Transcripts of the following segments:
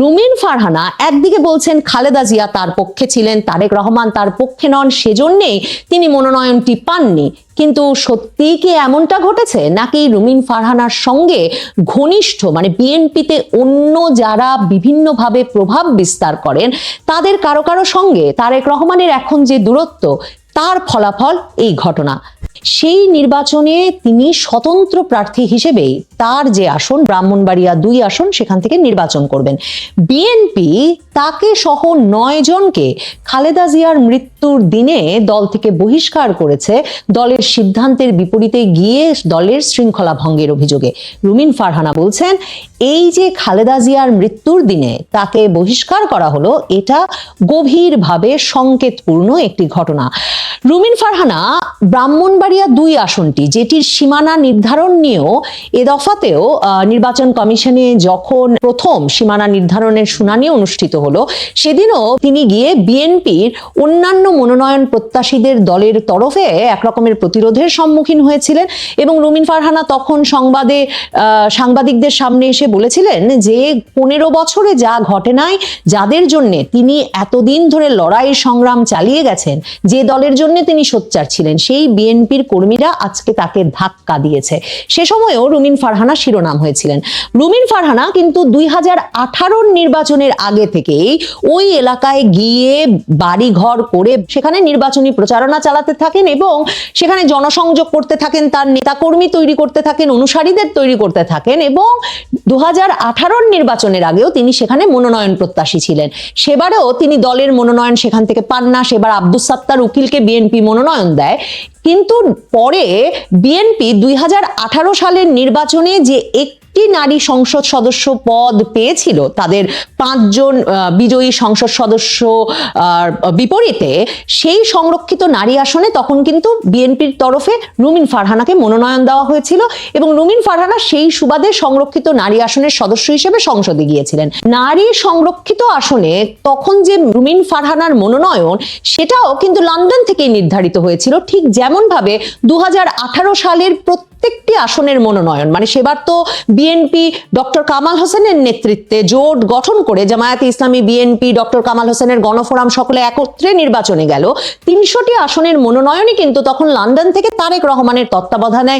রুমিন ফারহানা একদিকে বলছেন খালেদা জিয়া তার পক্ষে ছিলেন, তারেক রহমান তার পক্ষে নন সেজন্যেই তিনি মনোনয়নটি পাননি। কিন্তু সত্যি কি এমনটা ঘটেছে? নাকি রুমিন ফারহানার সঙ্গে ঘনিষ্ঠ মানে বিএনপিতে অন্য যারা বিভিন্নভাবে প্রভাব বিস্তার করেন, তাদের কারও কারও সঙ্গে তারেক রহমানের এখন যে দূরত্ব, তার ফলাফল এই ঘটনা। সেই নির্বাচনে তিনি স্বতন্ত্র প্রার্থী হিসেবেই তার যে আসন, ব্রাহ্মণবাড়িয়া দুই আসন, সেখান থেকে নির্বাচন করবেন। বিএনপি তাকে সহ নয় জনকে খালেদা জিয়ার মৃত্যুর দিনে দল থেকে বহিষ্কার করেছে। দলের সিদ্ধান্তের বিপরীতে গিয়ে দলের শৃঙ্খলা ভঙ্গের অভিযোগে। রুমিন ফারহানা বলছেন, এই যে খালেদা জিয়ার মৃত্যুর দিনে তাকে বহিষ্কার করা হলো, এটা গভীরভাবে সংকেতপূর্ণ একটি ঘটনা। রুমিন ফারহানা, ব্রাহ্মণবাড়িয়া দুই আসনটি, যেটির সীমানা নির্ধারণ নিয়েও এ দফাতেও নির্বাচন কমিশনে যখন প্রথম সীমানা নির্ধারণের শুনানি অনুষ্ঠিত হলো, সেদিনও তিনি গিয়ে বিএনপির অন্যান্য মনোনয়ন প্রত্যাশীদের দলের তরফে একরকমের প্রতিরোধের সম্মুখীন হয়েছিলেন এবং রুমিন ফারহানা তখন সংবাদে সাংবাদিকদের সামনে এসে বলেছিলেন যে, পনেরো বছরে যা ঘটে নাই, যাদের জন্য তিনি এতদিন ধরে লড়াই সংগ্রাম চালিয়ে গেছেন, যে দলের জন্য তিনি সোচ্চার ছিলেন। সেই বিএনপির কর্মীরা আজকে তাকে ধাক্কা দিয়েছে। সে সময়েও রুমিন ফারহানা শিরোনাম হয়েছিলেন। রুমিন ফারহানা কিন্তু দুই হাজার নির্বাচনের আগে থেকেই ওই এলাকায় গিয়ে বাড়ি ঘর করে সেখানে নির্বাচনী প্রচারণা চালাতে থাকেন এবং সেখানে জনসংযোগ করতে থাকেন, তার নেতাকর্মী তৈরি করতে থাকেন, অনুসারীদের তৈরি করতে থাকেন এবং দু হাজার নির্বাচনের আগেও তিনি সেখানে মনোনয়ন প্রত্যাশী ছিলেন। সেবারেও তিনি দলের মনোনয়ন সেখান থেকে পান না। সেবার আব্দুস সাত্তার উকিলকে বিএনপি মনোনয়ন দেয় কিন্তু পরে বিএনপি দুই হাজার আঠারো সালের নির্বাচনে যে একটি নারী সংসদ সদস্য পদ পেয়েছিল, তাদের পাঁচজন বিজয়ী সংসদ সদস্য বিপরীতে সেই সংরক্ষিত নারী আসনে তখন কিন্তু বিএনপির তরফে রুমিন ফারহানাকে মনোনয়ন দেওয়া হয়েছিল এবং রুমিন ফারহানা সেই সুবাদে সংরক্ষিত নারী আসনের সদস্য হিসেবে সংসদে গিয়েছিলেন। নারী সংরক্ষিত আসনে তখন যে রুমিন ফারহানার মনোনয়ন, সেটাও কিন্তু লন্ডন থেকেই নির্ধারিত হয়েছিল, ঠিক যেমন ভাবে দু সালের প্রত্যেকটি আসনের মনোনয়ন মানে সেবার তো বিএনপি ডক্টর কামাল হোসেনের নেতৃত্বে জোট গঠন করে জামায়াতে ইসলামী বিএনপি ডক্টর কামাল হোসেনের গণফোরাম সকলে একত্রে নির্বাচনে গেল। তিনশোটি আসনের মনোনয়নই কিন্তু তখন লন্ডন থেকে তারেক রহমানের তত্ত্বাবধানে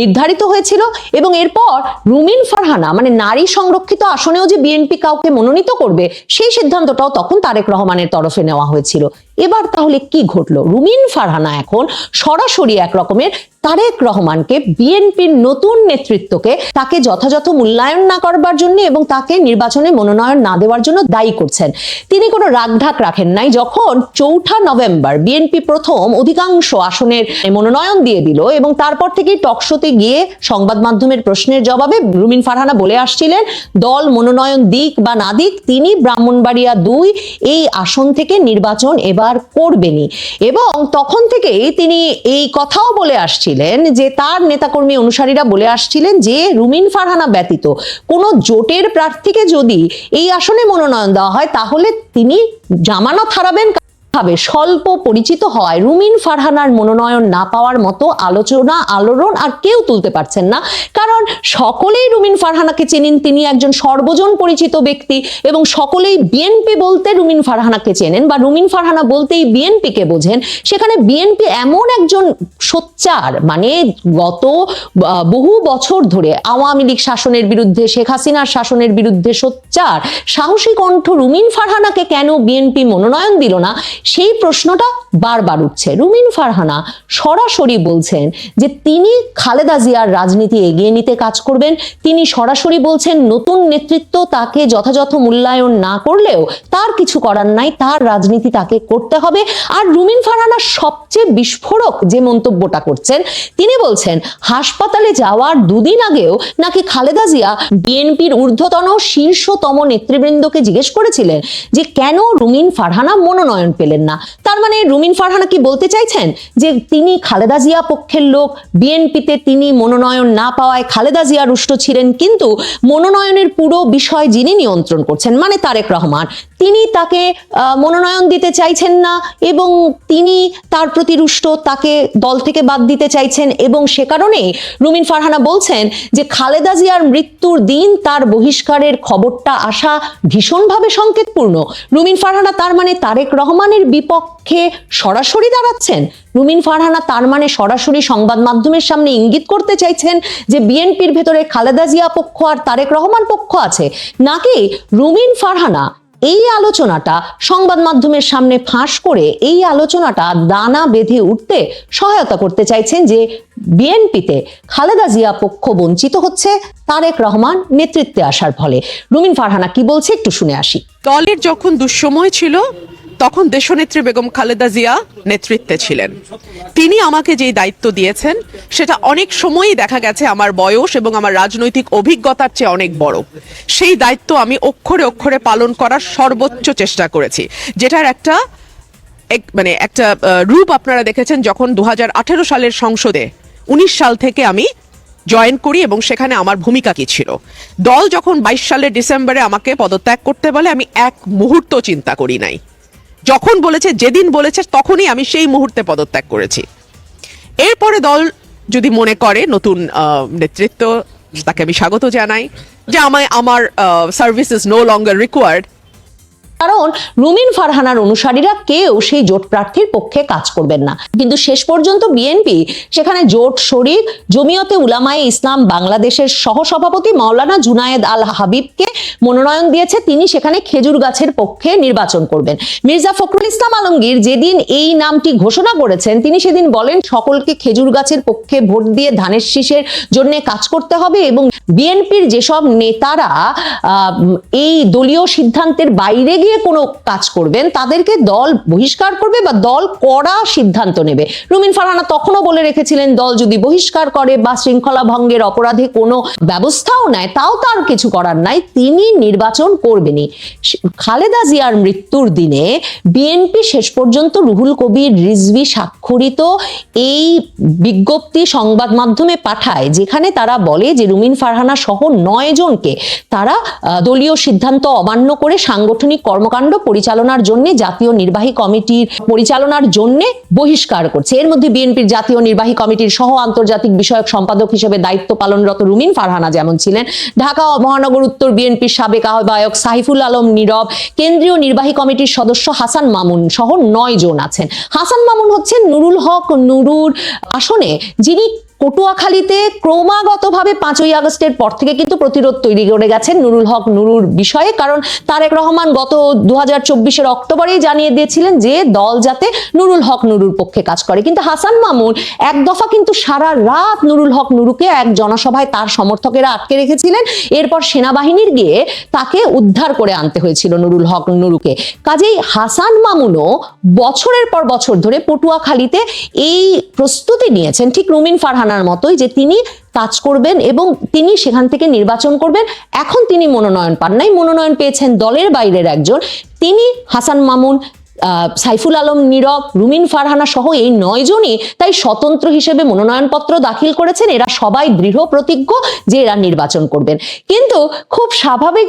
নির্ধারিত হয়েছিল এবং এরপর রুমিন ফারহানা মানে নারী সংরক্ষিত আসনেও যে বিএনপি কাউকে মনোনীত করবে, সেই সিদ্ধান্তটাও তখন তারেক রহমানের তরফে নেওয়া হয়েছিল। এবার তাহলে কি ঘটলো? রুমিন ফারহানা এখন সরাসরি এক রকমের তারেক রহমানকে বিএনপির নতুন নেতৃত্বকে তাকে যথাযথ মূল্যায়ন না করবার জন্য এবং তাকে নির্বাচনে মনোনয়ন না দেওয়ার জন্য দায়ী করছেন। তিনি কোনো রাগঢাক রাখেন নাই। যখন চৌঠা নভেম্বর বিএনপি প্রথম অধিকাংশ আসনের মনোনয়ন দিয়ে দিল এবং তারপর থেকে টকশোতে গিয়ে সংবাদ মাধ্যমের প্রশ্নের জবাবে রুমিন ফারহানা বলে আসছিলেন, দল মনোনয়ন দিক বা না দিক তিনি ব্রাহ্মণবাড়িয়া দুই এই আসন থেকে নির্বাচন এবার করবেনই। এবং তখন থেকেই তিনি এই কথাও বলে আসছিলেন যে তার নেতাকর্মী অনুসারীরা বলে আসছিলেন যে রুমিন ফারহানা ব্যতীত কোনো জোটের প্রার্থীকে যদি এই আসনে মনোনয়ন দেওয়া হয়, তাহলে তিনি জামানত হারাবেন। ভাবে স্বল্প পরিচিত হওয়ায় রুমিন ফারহানার মনোনয়ন না পাওয়ার মতো আলোচনা, আলোড়ন আর কেউ তুলতে পারছেন না। কারণ সকলেই রুমিন ফারহানাকে চেনেন, তিনি একজন সর্বজন পরিচিত ব্যক্তি এবং সকলেই বিএনপি বলতে রুমিন ফারহানাকে চেনেন বা রুমিন ফারহানা বলতেই বিএনপিকে বোঝেন। সেখানে বিএনপি এমন একজন সোচ্চার মানে গত বহু বছর ধরে আওয়ামী লীগ শাসনের বিরুদ্ধে, শেখ হাসিনার শাসনের বিরুদ্ধে সোচ্চার, সাহসী কণ্ঠ রুমিন ফারহানাকে কেন বিএনপি মনোনয়ন দিল না সেই প্রশ্নটা বারবার উঠছে। রুমিন ফারহানা সরাসরি বলছেন যে তিনি খালেদা জিয়ার রাজনীতি এগিয়ে নিতে কাজ করবেন। তিনি সরাসরি বলছেন নতুন নেতৃত্ব তাকে যথাযথ মূল্যায়ন না করলেও তার কিছু করার নাই, তার রাজনীতি তাকে করতে হবে। আর রুমিন ফারহানা সবচেয়ে বিস্ফোরক যে মন্তব্যটা করছেন, তিনি বলছেন, হাসপাতালে যাওয়ার দুদিন আগেও নাকি খালেদা জিয়া বিএনপির ঊর্ধ্বতন শীর্ষতম নেতৃবৃন্দকে জিজ্ঞেস করেছিলেন যে কেন রুমিন ফারহানা মনোনয়ন পেলেন নেবেন না। তার মানে রুমিন ফারহানা কি বলতে চাইছেন? যে তিনি খালেদা জিয়া পক্ষের লোক, বিএনপিতে তিনি মনোনয়ন না পাওয়ায় খালেদা জিয়া রুষ্ট ছিলেন, কিন্তু মনোনয়নের পুরো বিষয় যিনি নিয়ন্ত্রণ করছেন মানে তারেক রহমান, তিনি তাকে মনোনয়ন দিতে চাইছেন না এবং তিনি তার প্রতি রুষ্ট, তাকে দল থেকে বাদ দিতে চাইছেন এবং সে কারণেই রুমিন ফারহানা বলছেন যে খালেদা জিয়ার মৃত্যুর দিন তার বহিষ্কারের খবরটা আসা ভীষণভাবে সংকেতপূর্ণ। রুমিন ফারহানা তার মানে তারেক রহমানের বিপক্ষে সরাসরি দাঁড়াচ্ছেন? রুমিন ফারহানা তার মানে সরাসরি সংবাদ মাধ্যমের সামনে ইঙ্গিত করতে চাইছেন যে বিএনপির ভেতরে খালেদা জিয়া পক্ষ আর তারেক রহমান পক্ষ আছে। নাকি রুমিন ফারহানা এই আলোচনাটা সংবাদ মাধ্যমের সামনে ফাঁস করে এই আলোচনাটা দানা বেঁধে উঠতে সহায়তা করতে চাইছেন যে বিএনপিতে খালেদা জিয়া পক্ষ বঞ্চিত হচ্ছে তারেক রহমান নেতৃত্বে আসার ফলে। রুমিন ফারহানা কি বলছে একটু শুনে আসি। দলের যখন দুঃসময় ছিল তখন দেশনেত্রী বেগম খালেদা জিয়া নেতৃত্বে ছিলেন। তিনি আমাকে যে দায়িত্ব দিয়েছেন, সেটা অনেক সময়ই দেখা গেছে আমার বয়স এবং আমার রাজনৈতিক অভিজ্ঞতার চেয়ে অনেক বড়। সেই দায়িত্ব আমি অক্ষরে অক্ষরে পালন করার সর্বোচ্চ চেষ্টা করেছি, যেটার একটা এক- মানে একটা রূপ আপনারা দেখেছেন যখন দু হাজার আঠেরো সালের সংসদে উনিশ সাল থেকে আমি জয়েন করি এবং সেখানে আমার ভূমিকা কি ছিল। দল যখন বাইশ সালের ডিসেম্বরে আমাকে পদত্যাগ করতে বলে, আমি এক মুহূর্ত চিন্তা করি নাই। যখন বলেছে, যেদিন বলেছে, তখনই আমি সেই মুহূর্তে পদত্যাগ করেছি। এরপরে দল যদি মনে করে, নতুন নেতৃত্ব, তাকে আমি স্বাগত জানাই, যে আমায়, আমার সার্ভিসেস নো লঙ্গার রিকোয়ার্ড কারণ রুমিন ফারহানার অনুসারীরা কেউ সেই জোট প্রার্থীর পক্ষে কাজ করবেন না। কিন্তু শেষ পর্যন্ত বিএনপি, সেখানে জোট শরিক, জমিয়তে উলামায়ে ইসলাম, বাংলাদেশের সহসভাপতি মাওলানা জুনায়েদ আল হাবিবকে মনোনয়ন দিয়েছে। তিনি সেখানে খেজুর গাছের পক্ষে নির্বাচন করবেন। মির্জা ফখরুল ইসলাম আলমগীর যেদিন এই নামটি ঘোষণা করেছেন, তিনি সেদিন বলেন, সকলকে খেজুর গাছের পক্ষে ভোট দিয়ে ধানের শীষের জন্য কাজ করতে হবে এবং বিএনপির যেসব নেতারা এই দলীয় সিদ্ধান্তের বাইরে গিয়ে কোনো কাজ করবেন, তাদেরকে দল বহিষ্কার করবে বা দল কড়া সিদ্ধান্ত নেবে। রুমিন ফারহানা তখনও বলে রেখেছিলেন, দল যদি বহিষ্কার করে বা শৃঙ্খলা ভঙ্গের অপরাধে কোনো ব্যবস্থাও নেয়, তাও তার কিছু করার নাই, তিনি নির্বাচন করবেনই। খালেদা জিয়ার মৃত্যুর দিনে বিএনপি শেষ পর্যন্ত রুহুল কবির রিজভি স্বাক্ষরিত এই বিজ্ঞপ্তি সংবাদ মাধ্যমে পাঠায়, যেখানে তারা বলে যে রুমিন ফারহানা সহ নয় জনকে তারা দলীয় সিদ্ধান্ত অমান্য করে সাংগঠনিক কর্মকাণ্ড পরিচালনার জন্য জাতীয় নির্বাহী কমিটির পরিচালনার জন্য বহিষ্কার করছে। এর মধ্যে বিএনপির জাতীয় নির্বাহী কমিটির সহ আন্তর্জাতিক বিষয়ক সম্পাদক হিসেবে দায়িত্ব পালনরত রুমিন ফারহানা যেমন ছিলেন। ঢাকা মহানগর উত্তর বিএনপির সাবেক আহ্বায়ক সাইফুল আলম নীরব। কেন্দ্রীয় নির্বাহী কমিটির সদস্য হাসান মামুন সহ নয় জন আছেন। হাসান মামুন হচ্ছেন নুরুল হক নুরুর আসনে, যিনি পটুয়াখালীতে ক্রমাগতভাবে পাঁচই আগস্টের পর থেকে কিন্তু প্রতিরোধ তৈরি করে গেছেন নুরুল হক নুরুর বিষয়ে, কারণ তারেক রহমান গত দু হাজার অক্টোবরেই জানিয়ে দিয়েছিলেন যে দল যাতে নুরুল হক নুরুর পক্ষে কাজ করে। কিন্তু হাসান মামুন এক দফা কিন্তু সারা রাত নুরুল হক নুরুকে এক জনসভায় তার সমর্থকেরা আটকে রেখেছিলেন। এরপর সেনাবাহিনীর গিয়ে তাকে উদ্ধার করে আনতে হয়েছিল নুরুল হক নুরুকে। কাজেই হাসান মামুনও বছরের পর বছর ধরে পটুয়াখালীতে এই প্রস্তুতি নিয়েছেন। ঠিক রুমিন ফারহানার মতোই যে তিনি কাজ করবেন এবং তিনি সেখান থেকে নির্বাচন করবেন। এখন তিনি মনোনয়ন পান নাই। মনোনয়ন পেয়েছেন দলের বাইরের একজন। তিনি হাসান মামুন সাইফুল আলম, নীরব, রুমিন ফারহানা সহ এই নয় জনই তাই স্বতন্ত্র হিসেবে মনোনয়নপত্র দাখিল করেছেন। এরা সবাই দৃঢ় প্রতিজ্ঞ যে এরা নির্বাচন করবেন। কিন্তু খুব স্বাভাবিক